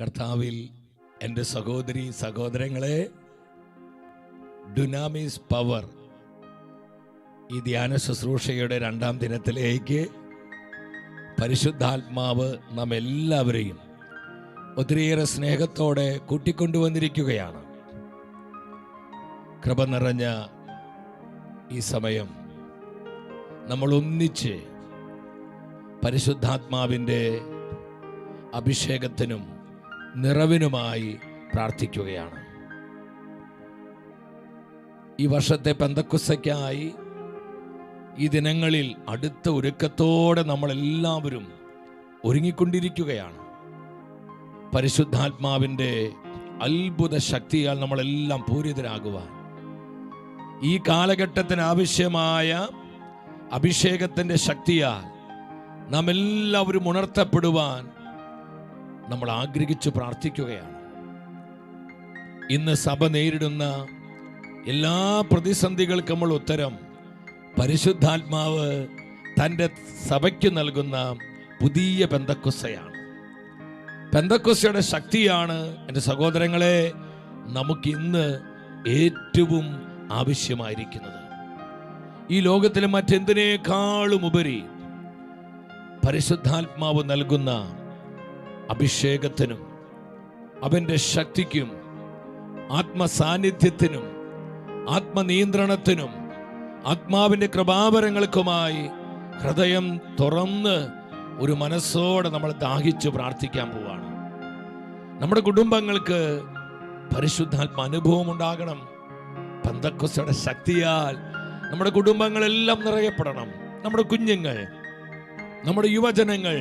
കർത്താവിൽ എന്റെ സഹോദരി സഹോദരങ്ങളെ ഡുനാമിസ് പവർ ഈ ധ്യാന ശുശ്രൂഷയുടെ രണ്ടാം ദിനത്തിലേക്ക് പരിശുദ്ധാത്മാവ് നാം എല്ലാവരെയും ഒത്തിരിയേറെ സ്നേഹത്തോടെ കൂട്ടിക്കൊണ്ടുവന്നിരിക്കുകയാണ്. കൃപ നിറഞ്ഞ ഈ സമയം നമ്മൾ ഒന്നിച്ച് പരിശുദ്ധാത്മാവിന്റെ അഭിഷേകത്തിനും നിറവിനുമായി പ്രാർത്ഥിക്കുകയാണ്. ഈ വർഷത്തെ പെന്തക്കുസയ്ക്കായി ഈ ദിനങ്ങളിൽ അടുത്ത ഒരുക്കത്തോടെ നമ്മളെല്ലാവരും ഒരുങ്ങിക്കൊണ്ടിരിക്കുകയാണ്. പരിശുദ്ധാത്മാവിന്റെ അത്ഭുത ശക്തിയാൽ നമ്മളെല്ലാം പൂരിതരാകുവാൻ. ഈ കാലഘട്ടത്തിന് ആവശ്യമായ അഭിഷേകത്തിന്റെ ശക്തിയാൽ നാം എല്ലാവരും ഉണർത്തപ്പെടുവാൻ നമ്മൾ ആഗ്രഹിച്ചു പ്രാർത്ഥിക്കുകയാണ്. ഇന്ന് സഭ നേരിടുന്ന എല്ലാ പ്രതിസന്ധികൾക്കും നമ്മൾ ഉത്തരം പരിശുദ്ധാത്മാവ് തന്റെ സഭയ്ക്ക് നൽകുന്ന പുതിയ പെന്തക്കുസയാണ് പെന്തക്കുസയുടെ ശക്തിയാണ് എന്റെ സഹോദരങ്ങളെ നമുക്ക് ഇന്ന് ഏറ്റവും ആവശ്യമായിരിക്കുന്നത്. ഈ ലോകത്തിലെ മറ്റെന്തിനേക്കാളും ഉപരി പരിശുദ്ധാത്മാവ് നൽകുന്ന അഭിഷേകത്തിനും അവന്റെ ശക്തിക്കും ആത്മസാന്നിധ്യത്തിനും ആത്മനിയന്ത്രണത്തിനും ആത്മാവിന്റെ കൃപാവരങ്ങൾക്കുമായി ഹൃദയം തുറന്ന് ഒരു മനസ്സോടെ നമ്മൾ ദാഹിച്ച് പ്രാർത്ഥിക്കാൻ പോവാണ്. നമ്മുടെ കുടുംബങ്ങൾക്ക് പരിശുദ്ധാത്മ അനുഭവം ഉണ്ടാകണം പന്തക്കുസയുടെ ശക്തിയാൽ നമ്മുടെ കുടുംബങ്ങളെല്ലാം നിറയപ്പെടണം. നമ്മുടെ കുഞ്ഞുങ്ങൾ നമ്മുടെ യുവജനങ്ങൾ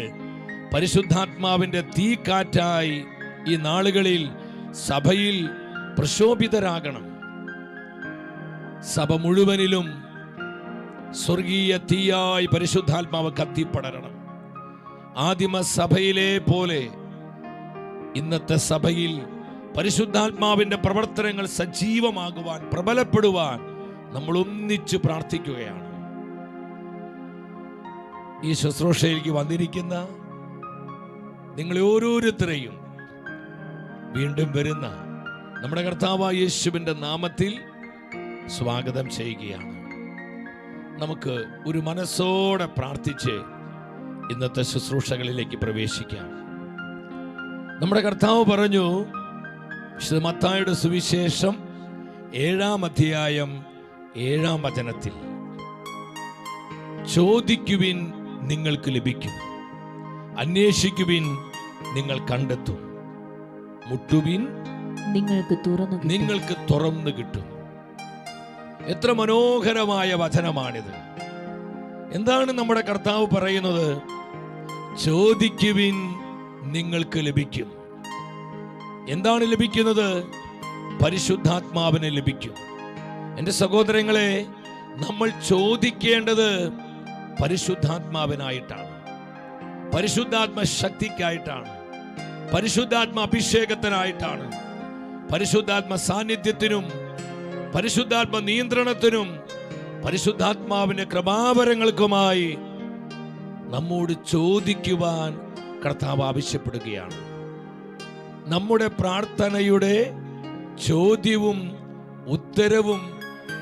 പരിശുദ്ധാത്മാവിന്റെ തീക്കാറ്റായി ഈ നാളുകളിൽ സഭയിൽ പ്രശോഭിതരാകണം. സഭ മുഴുവനിലും സ്വർഗീയ തീയായി പരിശുദ്ധാത്മാവ് കത്തിപ്പടരണം. ആദിമ സഭയിലെ പോലെ ഇന്നത്തെ സഭയിൽ പരിശുദ്ധാത്മാവിന്റെ പ്രവർത്തനങ്ങൾ സജീവമാകുവാൻ പ്രബലപ്പെടുവാൻ നമ്മൾ ഒന്നിച്ച് പ്രാർത്ഥിക്കുകയാണ്. ഈ ശുശ്രൂഷയിലേക്ക് വന്നിരിക്കുന്ന നിങ്ങളെ ഓരോരുത്തരെയും വീണ്ടും വരുന്ന നമ്മുടെ കർത്താവ് യേശുവിന്റെ നാമത്തിൽ സ്വാഗതം ചെയ്യുകയാണ്. നമുക്ക് ഒരു മനസ്സോടെ പ്രാർത്ഥിച്ച് ഇന്നത്തെ ശുശ്രൂഷകളിലേക്ക് പ്രവേശിക്കാം. നമ്മുടെ കർത്താവ് പറഞ്ഞു വിശുദ്ധ സുവിശേഷം ഏഴാം അധ്യായം ഏഴാം വചനത്തിൽ ചോദിക്കുവിൻ നിങ്ങൾക്ക് ലഭിക്കും. അന്വേഷിക്കുവിൻ നിങ്ങൾ കണ്ടെത്തും. മുട്ടുവിൻ നിങ്ങൾക്ക് തുറന്നു നിങ്ങൾക്ക് തുറന്നു കിട്ടും. എത്ര മനോഹരമായ വചനമാണിത്. എന്താണ് നമ്മുടെ കർത്താവ് പറയുന്നത്? ചോദിക്കുവിൻ നിങ്ങൾക്ക് ലഭിക്കും. എന്താണ് ലഭിക്കുന്നത്? പരിശുദ്ധാത്മാവിന് ലഭിക്കും. എന്റെ സഹോദരങ്ങളെ നമ്മൾ ചോദിക്കേണ്ടത് പരിശുദ്ധാത്മാവിനായിട്ടാണ്. പരിശുദ്ധാത്മ ശക്തിക്കായിട്ടാണ്. പരിശുദ്ധാത്മ അഭിഷേകത്തിനായിട്ടാണ്. പരിശുദ്ധാത്മ സാന്നിധ്യത്തിനും പരിശുദ്ധാത്മ നിയന്ത്രണത്തിനും പരിശുദ്ധാത്മാവിന്റെ കൃപാവരങ്ങൾക്കുമായി നമ്മോട് ചോദിക്കുവാൻ കർത്താവ് ആവശ്യപ്പെടുകയാണ്. നമ്മുടെ പ്രാർത്ഥനയുടെ ചോദ്യവും ഉത്തരവും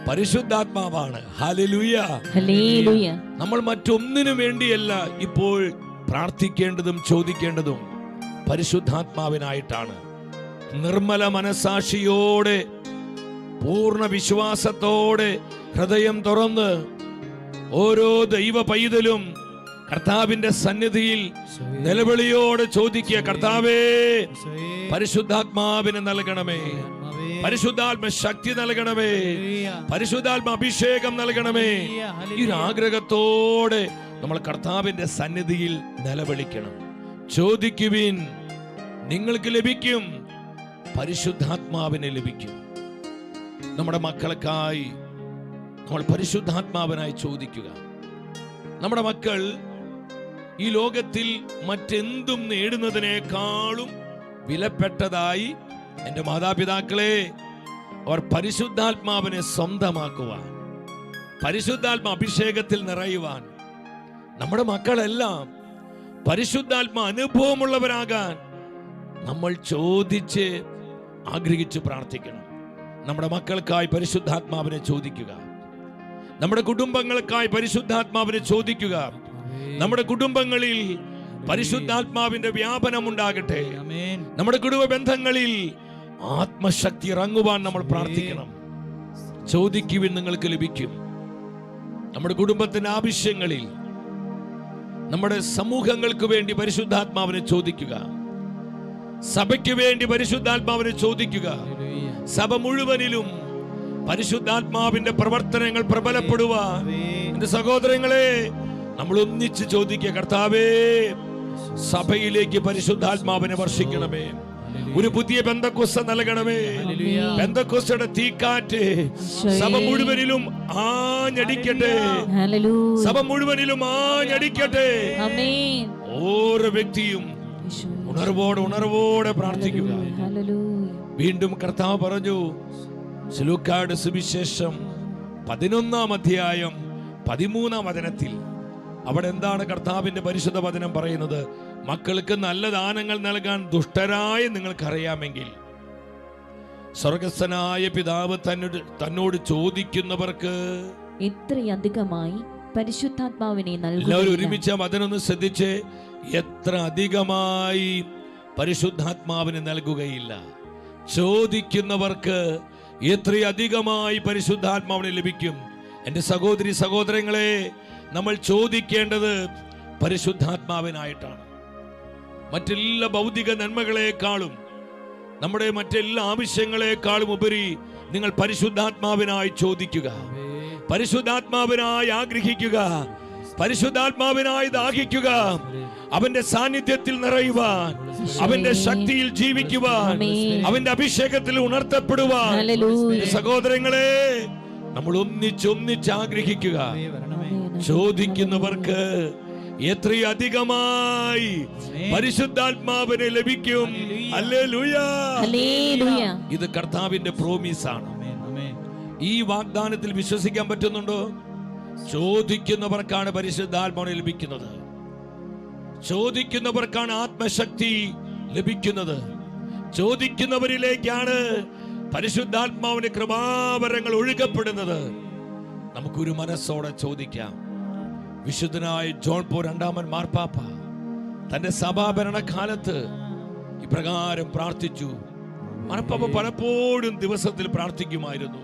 പരിശുദ്ധാത്മാവാണ്. നമ്മൾ മറ്റൊന്നിനു വേണ്ടിയല്ല ഇപ്പോൾ പ്രാർത്ഥിക്കേണ്ടതും ചോദിക്കേണ്ടതും പരിശുദ്ധാത്മാവിനായിട്ടാണ്. നിർമ്മല മനസാക്ഷിയോടെ പൂർണ വിശ്വാസത്തോടെ ഹൃദയം തുറന്ന് ഓരോ ദൈവ പൈതലും കർത്താവിന്റെ സന്നിധിയിൽ നിലവിളിയോടെ ചോദിക്കുക കർത്താവേ പരിശുദ്ധാത്മാവിന് നൽകണമേ. പരിശുദ്ധാത്മ ശക്തി നൽകണമേ. പരിശുദ്ധാത്മ അഭിഷേകം നൽകണമേ. ഈ ഒരു ആഗ്രഹത്തോടെ നമ്മൾ കർത്താവിന്റെ സന്നിധിയിൽ നിലവിളിക്കണം. ചോദിക്കുവിൻ നിങ്ങൾക്ക് ലഭിക്കും പരിശുദ്ധാത്മാവിനെ ലഭിക്കും. നമ്മുടെ മക്കൾക്കായി നമ്മൾ പരിശുദ്ധാത്മാവിനായി ചോദിക്കുക. നമ്മുടെ മക്കൾ ഈ ലോകത്തിൽ മറ്റെന്തും നേടുന്നതിനേക്കാളും വിലപ്പെട്ടതായി എന്റെ മാതാപിതാക്കളെ അവർ പരിശുദ്ധാത്മാവിനെ സ്വന്തമാക്കുവാൻ പരിശുദ്ധാത്മ അഭിഷേകത്തിൽ നിറയുവാൻ നമ്മുടെ മക്കളെല്ലാം പരിശുദ്ധാത്മ അനുഭവമുള്ളവരാകാൻ നമ്മൾ ചോദിച്ച് ആഗ്രഹിച്ച് പ്രാർത്ഥിക്കണം. നമ്മുടെ മക്കൾക്കായി പരിശുദ്ധാത്മാവിനെ ചോദിക്കുക. നമ്മുടെ കുടുംബങ്ങൾക്കായി പരിശുദ്ധാത്മാവിനെ ചോദിക്കുക. നമ്മുടെ കുടുംബങ്ങളിൽ പരിശുദ്ധാത്മാവിന്റെ വ്യാപനം ഉണ്ടാകട്ടെ നമ്മുടെ കുടുംബ ബന്ധങ്ങളിൽ ആത്മശക്തി ഇറങ്ങുവാൻ നമ്മൾ പ്രാർത്ഥിക്കണം. ചോദിക്കുവിൻ നിങ്ങൾക്ക് ലഭിക്കും. നമ്മുടെ കുടുംബത്തിന്റെ ആവശ്യങ്ങളിൽ നമ്മുടെ സമൂഹങ്ങൾക്ക് വേണ്ടി പരിശുദ്ധാത്മാവിനെ ചോദിക്കുക. സഭയ്ക്ക് വേണ്ടി പരിശുദ്ധാത്മാവിനെ ചോദിക്കുക. സഭ മുഴുവനിലും പരിശുദ്ധാത്മാവിന്റെ പ്രവർത്തനങ്ങൾ പ്രബലപ്പെടുവാൻ. എന്റെ സഹോദരങ്ങളെ നമ്മൾ ഒന്നിച്ച് ചോദിക്കുക കർത്താവേ സഭയിലേക്ക് പരിശുദ്ധാത്മാവിനെ വർഷിക്കണമേ. ഒരു പുതിയ ബന്ധക്കുസ നൽകണമേ. ബന്ധക്കുസയുടെ തീക്കാറ്റ് സഭ മുഴുവനിലും ആഞ്ഞടിക്കട്ടെ. സഭ മുഴുവനിലും ആഞ്ഞടിക്കട്ടെ. ആമേൻ ഓരോ വ്യക്തിയും. ഉണർവോടെ ഉണർവോടെ പ്രാർത്ഥിക്കുക. വീണ്ടും കർത്താവ് പറഞ്ഞു സുലൂക്കാട് സുവിശേഷം പതിനൊന്നാം അധ്യായം പതിമൂന്നാം വചനത്തിൽ അവിടെ എന്താണ് കർത്താവിന്റെ പരിശുദ്ധ വചനം പറയുന്നത്? മക്കൾക്ക് നല്ല ദാനങ്ങൾ നൽകാൻ ദുഷ്ടരായ നിങ്ങൾക്കറിയാമെങ്കിൽ സ്വർഗസ്ഥനായ പിതാവ് തന്നോട് തന്നോട് ചോദിക്കുന്നവർക്ക് എത്രയധികമായി പരിശുദ്ധാത്മാവിനെ എല്ലാവരും ഒരുമിച്ച് അതിനൊന്ന് ശ്രദ്ധിച്ച് എത്ര അധികമായി പരിശുദ്ധാത്മാവിന് നൽകുകയില്ല. ചോദിക്കുന്നവർക്ക് എത്രയധികമായി പരിശുദ്ധാത്മാവിന് ലഭിക്കും. എന്റെ സഹോദരി സഹോദരങ്ങളെ നമ്മൾ ചോദിക്കേണ്ടത് പരിശുദ്ധാത്മാവിനായിട്ടാണ്. മറ്റെല്ലാ ഭൗതിക നന്മകളെക്കാളും നമ്മുടെ മറ്റെല്ലാ ആവശ്യങ്ങളെക്കാളും ഉപരി നിങ്ങൾ പരിശുദ്ധാത്മാവിനായി ചോദിക്കുക. പരിശുദ്ധാത്മാവിനായി ആഗ്രഹിക്കുക. പരിശുദ്ധാത്മാവിനായി ദാഹിക്കുക. അവന്റെ സാന്നിധ്യത്തിൽ നിറയുവാൻ അവന്റെ ശക്തിയിൽ ജീവിക്കുവാൻ. അവന്റെ അഭിഷേകത്തിൽ ഉണർത്തപ്പെടുവാൻ. സഹോദരങ്ങളെ നമ്മൾ ഒന്നിച്ചൊന്നിച്ച് ഒന്നിച്ച് ആഗ്രഹിക്കുക. ചോദിക്കുന്നവർക്ക് എത്രയധികമായി പരിശുദ്ധാത്മാവിനെ ലഭിക്കും. ഇത് കർത്താവിന്റെ പ്രോമിസ് ആണ്. ഈ വാഗ്ദാനത്തിൽ വിശ്വസിക്കാൻ പറ്റുന്നുണ്ടോ? ചോദിക്കുന്നവർക്കാണ് പരിശുദ്ധാത്മാവിനെ ലഭിക്കുന്നത്. ചോദിക്കുന്നവർക്കാണ് ആത്മശക്തി ലഭിക്കുന്നത്. ചോദിക്കുന്നവരിലേക്കാണ് പരിശുദ്ധാത്മാവിന് കൃപാവരങ്ങൾ ഒഴുകപ്പെടുന്നത്. നമുക്കൊരു മനസ്സോടെ ചോദിക്കാം. വിശുദ്ധനായ ജോൺ പോ രണ്ടാമൻ മാർപ്പാപ്പ തന്റെ സഭാഭരണകാലത്ത് ഇപ്രകാരം പ്രാർത്ഥിച്ചു. മാർപ്പാപ്പ പലപ്പോഴും ദിവസത്തിൽ പ്രാർത്ഥിക്കുമായിരുന്നു.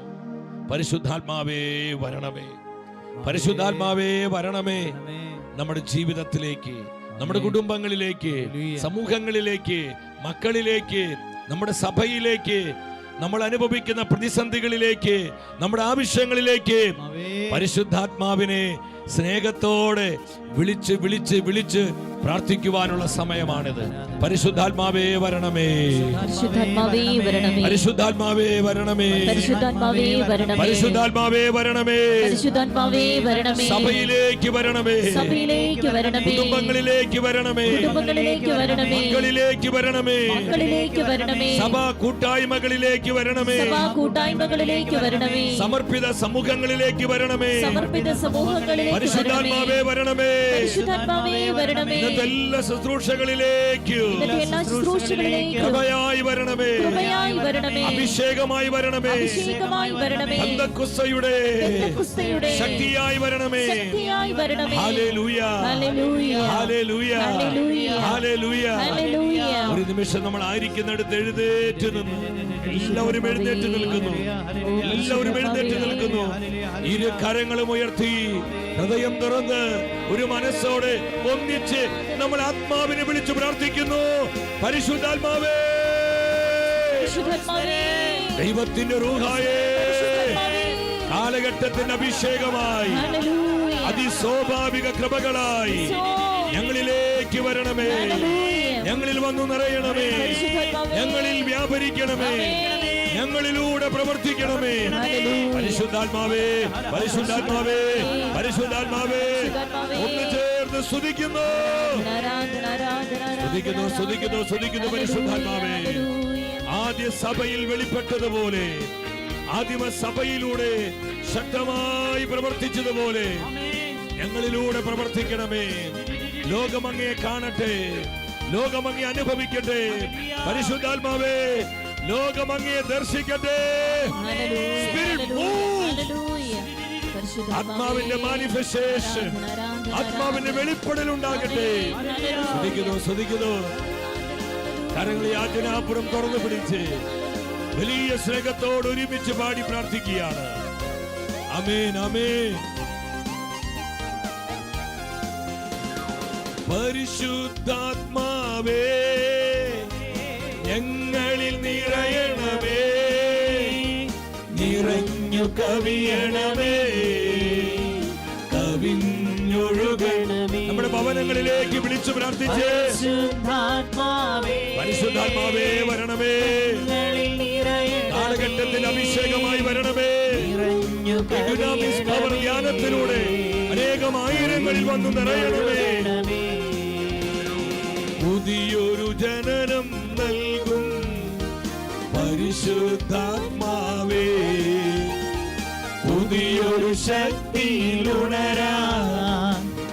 പരിശുദ്ധാത്മാവേ വരണമേ. പരിശുദ്ധാത്മാവേ വരണമേ നമ്മുടെ ജീവിതത്തിലേക്ക് നമ്മുടെ കുടുംബങ്ങളിലേക്ക് സമൂഹങ്ങളിലേക്ക് മക്കളിലേക്ക് നമ്മുടെ സഭയിലേക്ക് നമ്മൾ അനുഭവിക്കുന്ന പ്രതിസന്ധികളിലേക്ക് നമ്മുടെ ആവശ്യങ്ങളിലേക്ക് പരിശുദ്ധാത്മാവിനെ സ്നേഹത്തോടെ വിളിച്ച് വിളിച്ച് വിളിച്ച് പ്രാർത്ഥിക്കുവാനുള്ള സമയമാണിത്. പരിശുദ്ധാത്മാവേ വരണമേ. പരിശുദ്ധാത്മാവേ വരണമേ. പരിശുദ്ധാത്മാവേ വരണമേ. പരിശുദ്ധാത്മാവേ വരണമേ. പരിശുദ്ധാത്മാവേ വരണമേ. പരിശുദ്ധാത്മാവേ വരണമേ. സഭയിലേക്ക് വരണമേ. സഭയിലേക്ക് വരണമേ. കുടുംബങ്ങളിലേക്ക് വരണമേ. കുടുംബങ്ങളിലേക്ക് വരണമേ. മക്കളിലേക്ക് വരണമേ. മക്കളിലേക്ക് വരണമേ. സഭാ കൂട്ടായ്മകളിലേക്ക് വരണമേ. സഭാ കൂട്ടായ്മകളിലേക്ക് വരണമേ. സമർപ്പിത സമൂഹങ്ങളിലേക്ക് വരണമേ. സമർപ്പിത സമൂഹങ്ങളിലേക്ക് പരിശുദ്ധാത്മാവേ വരണമേ. പരിശുദ്ധാത്മാവേ വരണമേ. ഇന്നത്തെ എല്ലാ ശുശ്രൂഷകളിലേക്ക്. കൃപയായി വരണമേ. അഭിഷേകമായി വരണമേ. ബന്ധക്കുസ്തയുടെ. ശക്തിയായി വരണമേ. ഒരു നിമിഷം നമ്മൾ ആയിരിക്കുന്നിടത്ത് എഴുതേറ്റ് നിന്ന്. എല്ലാവരും എഴുന്നേറ്റ് നിൽക്കുന്നു. എല്ലാവരും എഴുന്നേറ്റ് നിൽക്കുന്നു. ഇരു കരങ്ങളും ഉയർത്തി ഹൃദയം തുറന്ന് ഒരു മനസ്സോടെ ഒന്നിച്ച് നമ്മൾ ആത്മാവിനെ വിളിച്ചു പ്രാർത്ഥിക്കുന്നു. പരിശുദ്ധാത്മാവേ പരിശുദ്ധാത്മാവേ ദൈവത്തിന്റെ റൂഹായേ കാലഘട്ടത്തിന്റെ അഭിഷേകമായി ഹല്ലേലൂയ. അതിസ്വാഭാവിക കൃപകളായി ഞങ്ങളിലേക്ക് വരണമേ. ഞങ്ങളിൽ വന്നു നിറയണമേ. ഞങ്ങളിൽ വ്യാപരിക്കണമേ. ഞങ്ങളിലൂടെ പ്രവർത്തിക്കണമേ. പരിശുദ്ധാത്മാവേ പരിശുദ്ധാത്മാവേ പരിശുദ്ധാത്മാവേ. ഒന്ന് ചേർന്ന് സ്തുതിക്കുന്നു. സ്തുതിക്കുന്നു സ്തുതിക്കുന്നു സ്തുതിക്കുന്നു പരിശുദ്ധാത്മാവേ. ആദ്യ സഭയിൽ വെളിപ്പെട്ടതുപോലെ ആദിമ സഭയിലൂടെ ശക്തമായി പ്രവർത്തിച്ചതുപോലെ ഞങ്ങളിലൂടെ പ്രവർത്തിക്കണമേ. ലോകമങ്ങയെ കാണട്ടെ. ലോകം അങ്ങയെ അനുഭവിക്കട്ടെ പരിശുദ്ധാത്മാവേ ലോകമങ്ങിയെ ദർശിക്കട്ടെ. ആത്മാവിന്റെ മാനിഫെസ്റ്റേഷൻ ആത്മാവിന്റെ വെളിപ്പെടൽ ഉണ്ടാകട്ടെ ശ്രദ്ധിക്കുന്നു ശ്രദ്ധിക്കുന്നു കരങ്ങൾ യാചനാപുരം തുറന്നു പിടിച്ച് വലിയ സ്നേഹത്തോട് ഒരുമിച്ച് പാടി പ്രാർത്ഥിക്കുകയാണ്. അമേൻ അമേൻ പരിശുദ്ധാത്മാവേ ഞങ്ങളിൽ നിറയണമേ. നിറഞ്ഞു കവിയണമേ. കവിഞ്ഞൊഴുകണമേ. നമ്മുടെ ഭവനങ്ങളിലേക്ക് വിളിച്ചു പ്രാർത്ഥിച്ച്. പരിശുദ്ധാത്മാവേ വരണമേ. കാലഘട്ടത്തിൽ അഭിഷേകമായി വരണമേ. ധ്യാനത്തിലൂടെ അനേകം ആയിരങ്ങളിൽ വന്നു നിറയണമേ. പുതിയൊരു ജനനം നൽകും. പരിശുദ്ധാത്മാവേ പുതിയൊരു ശക്തിയിലുണരാ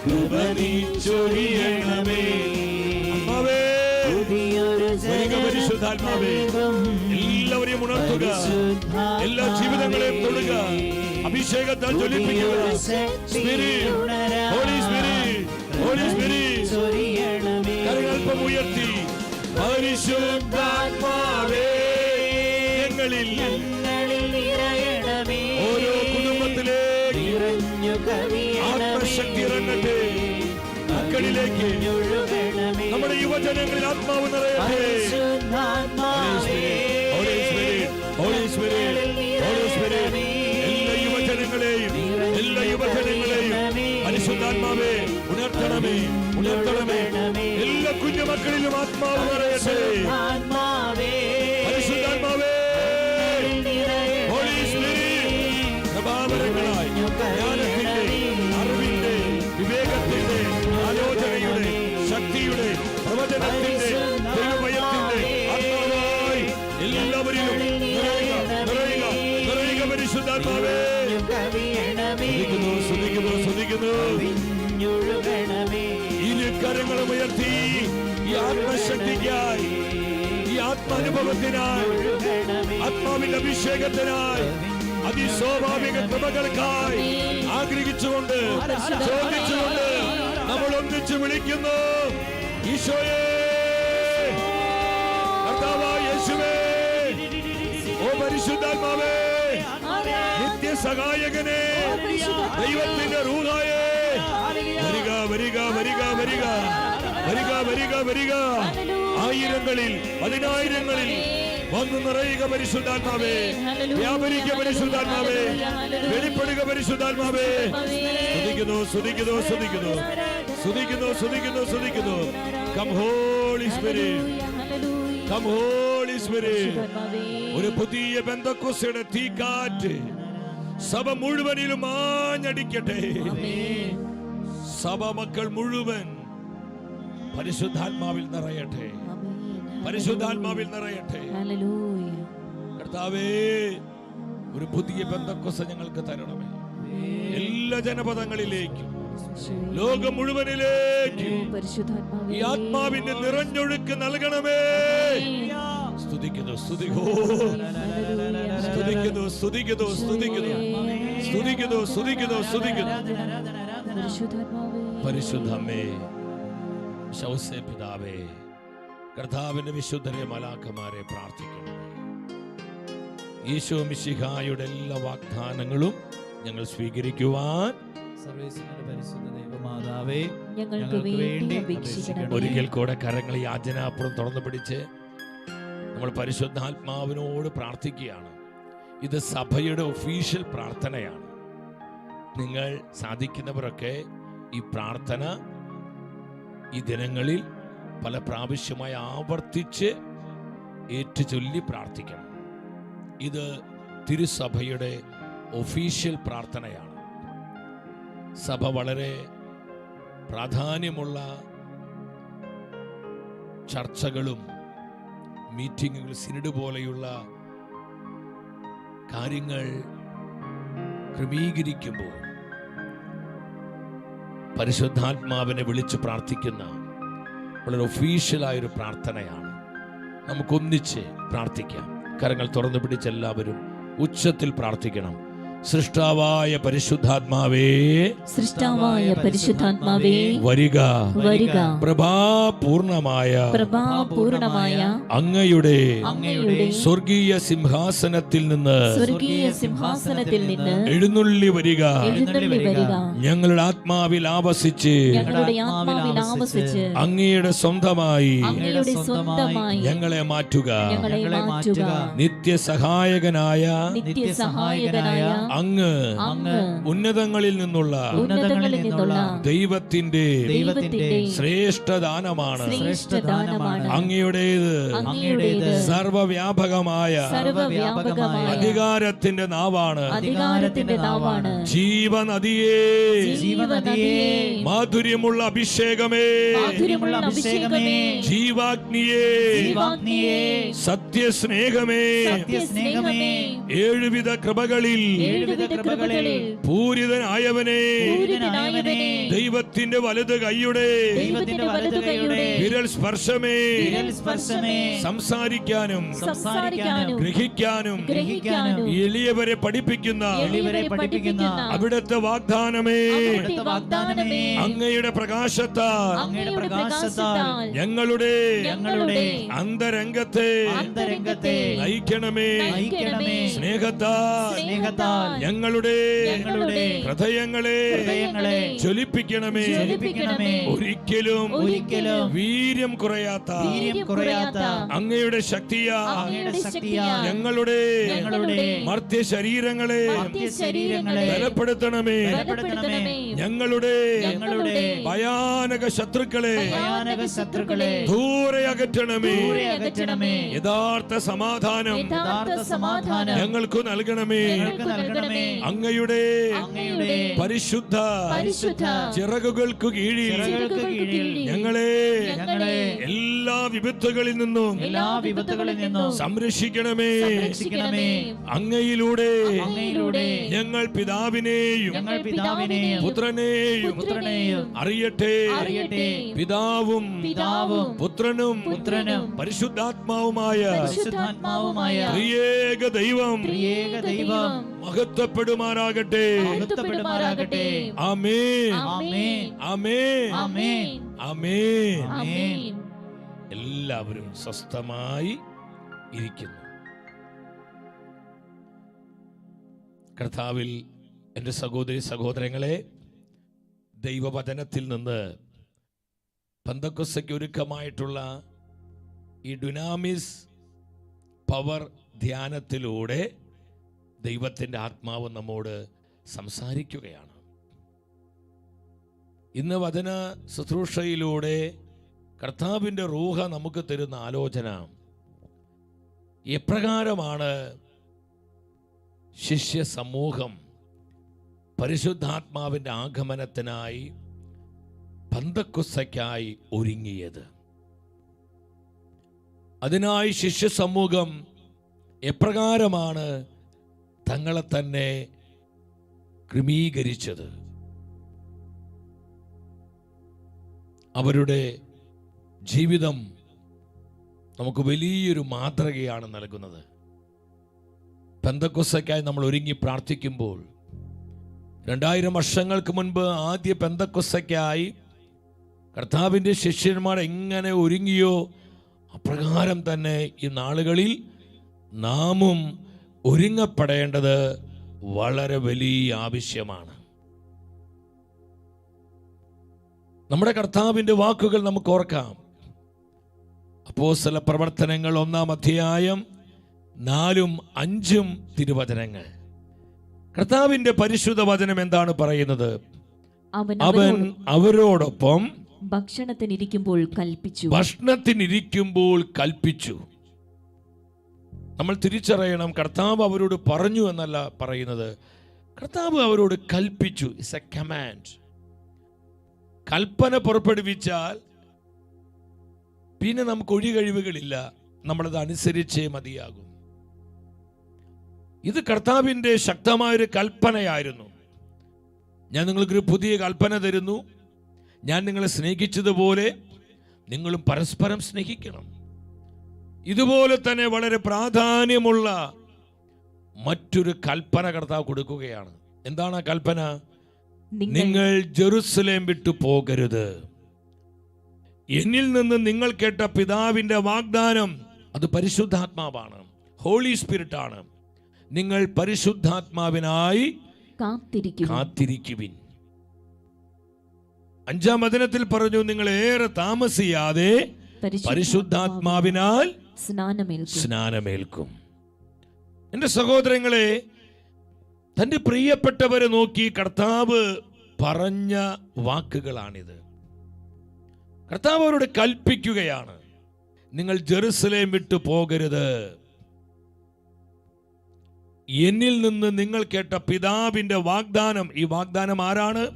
കൃപ നീ ചൊരിയണമേ പരിശുദ്ധാത്മാവേ. എല്ലാവരെയും ഉണർത്തുക. എല്ലാ ജീവിതങ്ങളെയും തൊടുക. അഭിഷേകത്താൽ ജ്വലിപ്പിക്കുക. Spirit holy spirit holy spirit കരകൽപ്പം ഉയർത്തി പരിശുദ്ധാത്മാവേ ഞങ്ങളിൽ ഓരോ കുടുംബത്തിലേക്ക് ആത്മശക്തി ഇറങ്ങട്ടെ മക്കളിലേക്ക് നമ്മുടെ യുവജനങ്ങളിൽ ആത്മാവ് നിറയട്ടെ. കുഞ്ഞുമക്കളിലും ആത്മാവ് നിറയട്ടെ പരിശുദ്ധാത്മാവേ. ഹോളി സ്പിരിറ്റ് പ്രഭാവരങ്ങളായി ജ്ഞാനത്തിന്റെ അറിവിന്റെ വിവേകത്തിന്റെ ആലോചനയുടെ ശക്തിയുടെ പ്രവചനത്തിന്റെ ദൈവഭയത്തിന്റെ ആത്മാവായി എല്ലാവരിലും നിറയുക നിറയുക നിറയുക പരിശുദ്ധാത്മാവേ. ശ്രദ്ധിക്കുന്നു ശ്രദ്ധിക്കുന്നു ശ്രദ്ധിക്കുന്നു. ഇരു കരങ്ങളും ഉയർത്തി. ഈ ആത്മശക്തിക്കായി ഈ ആത്മാനുഭവത്തിനായി ആത്മാവിന്റെ അഭിഷേകത്തിനായി അതിസ്വാഭാവിക കൃപകൾക്കായി ആഗ്രഹിച്ചുകൊണ്ട് ചോദിച്ചുകൊണ്ട് നമ്മൾ ഒന്നിച്ചു വിളിക്കുന്നു. ഈശോയെ യേശുവേ ഓ പരിശുദ്ധാത്മാവേ നിത്യസഹായകനെ ദൈവത്തിന്റെ റൂഹായേ വരിക വരിക വരിക വരിക. വരിക വരിക വരിക. ആയിരങ്ങളിൽ പതിനായിരങ്ങളിൽ വന്ന് നിറയുക പരിശുദ്ധാത്മാവേ. വ്യാപരിക്ക പരിശുദ്ധാത്മാവേ. വെളിപ്പെടുക പരിശുദ്ധാത്മാവേ. ശ്രദ്ധിക്കുന്നു ശ്രദ്ധിക്കുന്നു ശ്രദ്ധിക്കുന്നു ശ്രദ്ധിക്കുന്നു ശ്രദ്ധിക്കുന്നു ശ്രദ്ധിക്കുന്നു come holy spirit come holy spirit ഒരു പുതിയ ബന്ധക്കുസയുടെ തീക്കാറ്റ് സഭ മുഴുവനിലും ആഞ്ഞടിക്കട്ടെ. സഭ മക്കൾ മുഴുവൻ പരിശുദ്ധാത്മാവിൽ നിറയട്ടെ. പരിശുദ്ധാത്മാവിൽ നിറയട്ടെ. കർത്താവേ ഒരു പുതിയ ബന്ധക്കൊസ ഞങ്ങൾക്ക് തരണമേ. എല്ലാ ജനപദങ്ങളിലേക്കും ലോകം മുഴുവനിലേക്കും ഈ ആത്മാവിന്റെ നിറഞ്ഞൊഴുക്ക് നൽകണമേ. സ്തുതിക്കുന്നു സ്തുതിക്കോ. സ്തുതിക്കുന്നു സ്തുതിക്കുന്നു സ്തുതിക്കുന്നു. സ്തുതിക്കുന്നു സ്തുതിക്കുന്നു സ്തുതിക്കുന്നു. പരിശുദ്ധമ്മേ ശൗസേ പിതാവേ കർത്താവിന്റെ വിശുദ്ധരെ മലാക്കമാരെ പ്രാർത്ഥിക്കണം ഈശോ മിശിഹായുടെ എല്ലാ വാഗ്ദാനങ്ങളും ഞങ്ങൾ സ്വീകരിക്കുവാൻ ദൈവമാതാവേ ഞങ്ങൾക്ക് വേണ്ടി ഒരിക്കൽ കൂടെ കരങ്ങൾ യാചനാപ്പുറം തുറന്നു പിടിച്ച് നമ്മൾ പരിശുദ്ധാത്മാവിനോട് പ്രാർത്ഥിക്കുകയാണ്. ഇത് സഭയുടെ ഒഫീഷ്യൽ പ്രാർത്ഥനയാണ്. നിങ്ങൾ സാധിക്കുന്നവരൊക്കെ ഈ പ്രാർത്ഥന ഈ ദിനങ്ങളിൽ പല പ്രാവശ്യമായി ആവർത്തിച്ച് ഏറ്റുചൊല്ലി പ്രാർത്ഥിക്കണം. ഇത് തിരുസഭയുടെ ഒഫീഷ്യൽ പ്രാർത്ഥനയാണ്. സഭ വളരെ പ്രാധാന്യമുള്ള ചർച്ചകളും മീറ്റിങ്ങുകൾ സിനിഡ് പോലെയുള്ള കാര്യങ്ങൾ ക്രമീകരിക്കുമ്പോൾ പരിശുദ്ധാത്മാവിനെ വിളിച്ച് പ്രാർത്ഥിക്കുന്ന വളരെ ഒഫീഷ്യലായ ഒരു പ്രാർത്ഥനയാണ്. നമുക്കൊന്നിച്ച് പ്രാർത്ഥിക്കാം. കരങ്ങൾ തുറന്നു പിടിച്ച് എല്ലാവരും ഉച്ചത്തിൽ പ്രാർത്ഥിക്കണം. സൃഷ്ടാവായ പരിശുദ്ധാത്മാവേ സൃഷ്ടാവായ പരിശുദ്ധാത്മാവേ വരിക. വരിക. പ്രഭാപൂർണമായ പ്രഭാപൂർണമായ അങ്ങയുടെ അങ്ങയുടെ സ്വർഗീയ സിംഹാസനത്തിൽ നിന്ന് സ്വർഗീയ സിംഹാസനത്തിൽ നിന്ന് എഴുന്നള്ളി വരിക. എഴുന്നള്ളി വരിക. ഞങ്ങളുടെ ആത്മാവിൽ ആവസിച്ച് ഞങ്ങളുടെ ആത്മാവിൽ ആവസിച്ച് അങ്ങയുടെ സ്വന്തമായി അങ്ങയുടെ സ്വന്തമായി ഞങ്ങളെ മാറ്റുക. ഞങ്ങളെ മാറ്റുക. നിത്യസഹായകനായ നിത്യസഹായകനായ അങ്ങ് ഉന്നതങ്ങളിൽ നിന്നുള്ള ഉന്നതങ്ങളിൽ നിന്നുള്ള ദൈവത്തിന്റെ ദൈവത്തിന്റെ ശ്രേഷ്ഠദാനമാണ്. ശ്രേഷ്ഠദാനമാണ്. അങ്ങയുടേത് അങ്ങയുടേത് സർവവ്യാപകമായ സർവവ്യാപകമായ അധികാരത്തിന്റെ നാവാണ്. അധികാരത്തിന്റെ നാവാണ്. ജീവനദിയേ. ജീവനദിയേ. മാധുര്യമുള്ള അഭിഷേകമേ. മാധുര്യമുള്ള അഭിഷേകമേ. ജീവാഗ്നിയേ. ജീവാഗ്നിയേ. സത്യസ്നേഹമേ. സത്യസ്നേഹമേ. ഏഴുവിധ കൃപകളിൽ പൂരിതനായവനെ. പൂരിതനായവനെ. ദൈവത്തിന്റെ വലത് കൈയുടെ. ദൈവത്തിന്റെ വലതു കൈയുടെ. വിരൽ സ്പർശമേ. വിരൽ സ്പർശമേ. സംസാരിക്കാനും. സംസാരിക്കാനും. ഗ്രഹിക്കാനും. ഗ്രഹിക്കാനും. എളിയവരെ പഠിപ്പിക്കുന്ന. അവിടുത്തെ വാഗ്ദാനമേ. അവിടുത്തെ വാഗ്ദാനമേ. അങ്ങയുടെ പ്രകാശത്താൽ. അങ്ങയുടെ പ്രകാശത്താൽ. ഞങ്ങളുടെ. ഞങ്ങളുടെ. അന്തരംഗത്തെ. അന്തരംഗത്തെ. നയിക്കണമേ. നയിക്കണമേ. സ്നേഹത്താൽ. സ്നേഹത്താൽ. ഞങ്ങളുടെ ഞങ്ങളുടെ ഹൃദയങ്ങളെ ഹൃദയങ്ങളെ ജ്വലിപ്പിക്കണമേ. ജ്വലിപ്പിക്കണമേ. ഒരിക്കലും ഒരിക്കലും വീര്യം കുറയാത്ത വീര്യം കുറയാത്ത അങ്ങയുടെ ശക്തിയാ. അങ്ങയുടെ ശക്തിയാ. ഞങ്ങളുടെ ഞങ്ങളുടെ മർത്യ ശരീരങ്ങളെ ശരീരങ്ങളെ ബലപ്പെടുത്തണമേ. ബലപ്പെടുത്തണമേ. ഞങ്ങളുടെ ഞങ്ങളുടെ ഭയാനക ശത്രുക്കളെ ഭയാനക ശത്രുക്കളെ ദൂരെ അകറ്റണമേ. ദൂരെ അകറ്റണമേ. യഥാർത്ഥ സമാധാനം യഥാർത്ഥ സമാധാനം ഞങ്ങൾക്ക് നൽകണമേ. ഞങ്ങൾക്ക് നൽകണമേ അങ്ങയുടെ അങ്ങയുടെ പരിശുദ്ധ പരിശുദ്ധ ചിറകുകൾക്ക് കീഴിൽ ഞങ്ങളെ ഞങ്ങളെ എല്ലാ വിപത്തുകളിൽ നിന്നും എല്ലാ വിപത്തുകളിൽ നിന്നും സംരക്ഷിക്കണമേ. രക്ഷിക്കണമേ അങ്ങയിലൂടെ അങ്ങയിലൂടെ ഞങ്ങൾ പിതാവിനെയും ഞങ്ങൾ പിതാവിനെയും പുത്രനെയും പുത്രനെയും അറിയട്ടെ. അറിയട്ടെ. പിതാവും പിതാവും പുത്രനും പുത്രനും പരിശുദ്ധാത്മാവുമായ പരിശുദ്ധാത്മാവുമായ ദൈവം ദൈവം മഹത്വപ്പെടുമാറാകട്ടെ മഹത്വപ്പെടുമാറാകട്ടെ ആമേ ആമേൻ. ആമേ ആമേൻ. ആമേ ആമേൻ. എല്ലാവരും സ്വസ്ഥമായി ഇരിക്കുന്നു. കർത്താവിൽ എന്റെ സഹോദരി സഹോദരങ്ങളെ ദൈവവചനത്തിൽ നിന്ന് പന്തക്കൊസയ്ക്ക് ഒരുക്കമായിട്ടുള്ള ഈ ഡുനാമിസ് പവർ ധ്യാനത്തിലൂടെ ദൈവത്തിന്റെ ആത്മാവ് നമ്മോട് സംസാരിക്കുകയാണ്. ഇന്ന് വചന ശുശ്രൂഷയിലൂടെ കർത്താവിന്റെ റൂഹ നമുക്ക് തരുന്ന ആലോചന എപ്രകാരമാണ് ശിഷ്യ സമൂഹം പരിശുദ്ധാത്മാവിന്റെ ആഗമനത്തിനായി പന്തക്കുസയ്ക്കായി ഒരുങ്ങിയത്? അതിനായി ശിഷ്യ സമൂഹം എപ്രകാരമാണ് തങ്ങളെ തന്നെ ക്രമീകരിച്ചത്. അവരുടെ ജീവിതം നമുക്ക് വലിയൊരു മാതൃകയാണ് നൽകുന്നത്. പെന്തക്കൊസയ്ക്കായി നമ്മൾ ഒരുങ്ങി പ്രാർത്ഥിക്കുമ്പോൾ രണ്ടായിരം വർഷങ്ങൾക്ക് മുൻപ് ആദ്യ പെന്തക്കൊസയ്ക്കായി കർത്താവിന്റെ ശിഷ്യന്മാർ എങ്ങനെ ഒരുങ്ങിയോ അപ്രകാരം തന്നെ ഈ നാളുകളിൽ നാമും ഒരുങ്ങപ്പെടേണ്ടത് വളരെ വലിയ ആവശ്യമാണ്. നമ്മുടെ കർത്താവിന്റെ വാക്കുകൾ നമുക്ക് ഓർക്കാം. അപ്പോസ്തല പ്രവർത്തനങ്ങൾ ഒന്നാം അധ്യായം നാലും അഞ്ചും തിരുവചനങ്ങൾ. കർത്താവിന്റെ പരിശുദ്ധ വചനം എന്താണ് പറയുന്നത്? അവൻ അവൻ അവരോടൊപ്പം ഭക്ഷണത്തിനിരിക്കുമ്പോൾ കൽപ്പിച്ചു. ഭക്ഷണത്തിനിരിക്കുമ്പോൾ കൽപ്പിച്ചു. നമ്മൾ തിരിച്ചറിയണം. കർത്താവ് അവരോട് പറഞ്ഞു എന്നല്ല പറയുന്നത്. കർത്താവ് അവരോട് കൽപ്പിച്ചു. ഇസ് എ കമാൻഡ് കൽപ്പന പുറപ്പെടുവിച്ചാൽ പിന്നെ നമുക്ക് ഒഴികഴിവുകളില്ല. നമ്മളത് അനുസരിച്ചേ മതിയാകും. ഇത് കർത്താവിന്റെ ശക്തമായൊരു കൽപ്പനയായിരുന്നു. ഞാൻ നിങ്ങൾക്കൊരു പുതിയ കൽപ്പന തരുന്നു. ഞാൻ നിങ്ങളെ സ്നേഹിച്ചതുപോലെ നിങ്ങളും പരസ്പരം സ്നേഹിക്കണം. ഇതുപോലെ തന്നെ വളരെ പ്രാധാന്യമുള്ള മറ്റൊരു കൽപ്പന കർത്താവ് കൊടുക്കുകയാണ്. എന്താണ് ആ കൽപ്പന? നിങ്ങൾ ജെറുസലേം വിട്ടു പോകരുത്. എന്നിൽ നിന്ന് നിങ്ങൾ കേട്ട പിതാവിന്റെ വാഗ്ദാനം അത് പരിശുദ്ധാത്മാവാണ്. ഹോളി സ്പിരിറ്റ് ആണ്. നിങ്ങൾ പരിശുദ്ധാത്മാവിനായി കാത്തിരിക്കുവിൻ. അഞ്ചാം വചനത്തിൽ പറഞ്ഞു നിങ്ങൾ ഏറെ താമസിയാതെ പരിശുദ്ധാത്മാവിനാൽ സ്നാനമേൽക്കും. എന്റെ എന്റെ സഹോദരങ്ങളെ തന്റെ പ്രിയപ്പെട്ടവരെ നോക്കി കർത്താവ് പറഞ്ഞ വാക്കുകളാണിത്. കർത്താവ് അവരോട് കൽപ്പിക്കുകയാണ് നിങ്ങൾ ജെറുസലേം വിട്ടു പോകരുത്. എന്നിൽ നിന്ന് നിങ്ങൾ കേട്ട പിതാവിന്റെ വാഗ്ദാനം ഈ വാഗ്ദാനം ആരാണ്?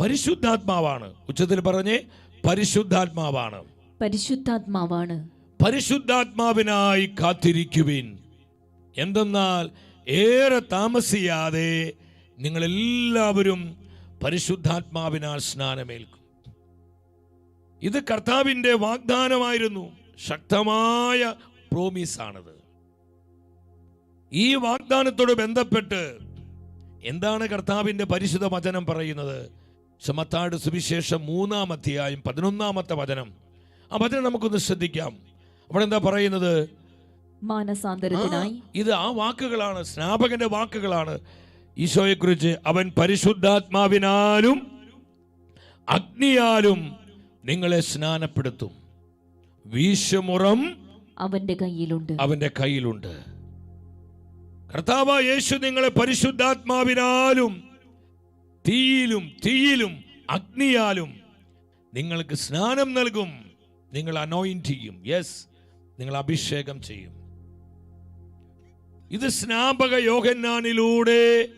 പരിശുദ്ധാത്മാവാണ്. ഉച്ചത്തിൽ പറഞ്ഞേ പരിശുദ്ധാത്മാവാണ്. പരിശുദ്ധാത്മാവാണ്. പരിശുദ്ധാത്മാവിനായി കാത്തിരിക്കുവിൻ. എന്തെന്നാൽ ഏറെ താമസിയാതെ നിങ്ങളെല്ലാവരും പരിശുദ്ധാത്മാവിനാൽ സ്നാനമേൽക്കും. ഇത് കർത്താവിന്റെ വാഗ്ദാനമായിരുന്നു. ശക്തമായ പ്രോമിസാണത്. ഈ വാഗ്ദാനത്തോട് ബന്ധപ്പെട്ട് എന്താണ് കർത്താവിന്റെ പരിശുദ്ധ വചനം പറയുന്നത്? ശമത്താട് സുവിശേഷം മൂന്നാം അധ്യായം പതിനൊന്നാമത്തെ വചനം. ആ വചനം നമുക്കൊന്ന് ശ്രദ്ധിക്കാം. അവിടെ എന്താ പറയുന്നത്? മാനസാന്തരത്തിനായി. ഇത് ആ വാക്കുകളാണ് സ്നാപകന്റെ വാക്കുകളാണ്. ഈശോയെ കുറിച്ച് അവൻ പരിശുദ്ധാത്മാവിനാലും അഗ്നിയാലും നിങ്ങളെ സ്നാനപ്പെടുത്തും. വീശുമുറം അവന്റെ കയ്യിലുണ്ട്. അവന്റെ കയ്യിലുണ്ട്. കർത്താവ് യേശു നിങ്ങളെ പരിശുദ്ധാത്മാവിനാലും തീയിലും തീയിലും അഗ്നിയാലും നിങ്ങൾക്ക് സ്നാനം നൽകും. നിങ്ങൾ അനോയിന്റ് ചെയ്യും. യെസ് നിങ്ങൾ അഭിഷേകം ചെയ്യും. ഇത് സ്നാപക യോഹന്നാനിലൂടെ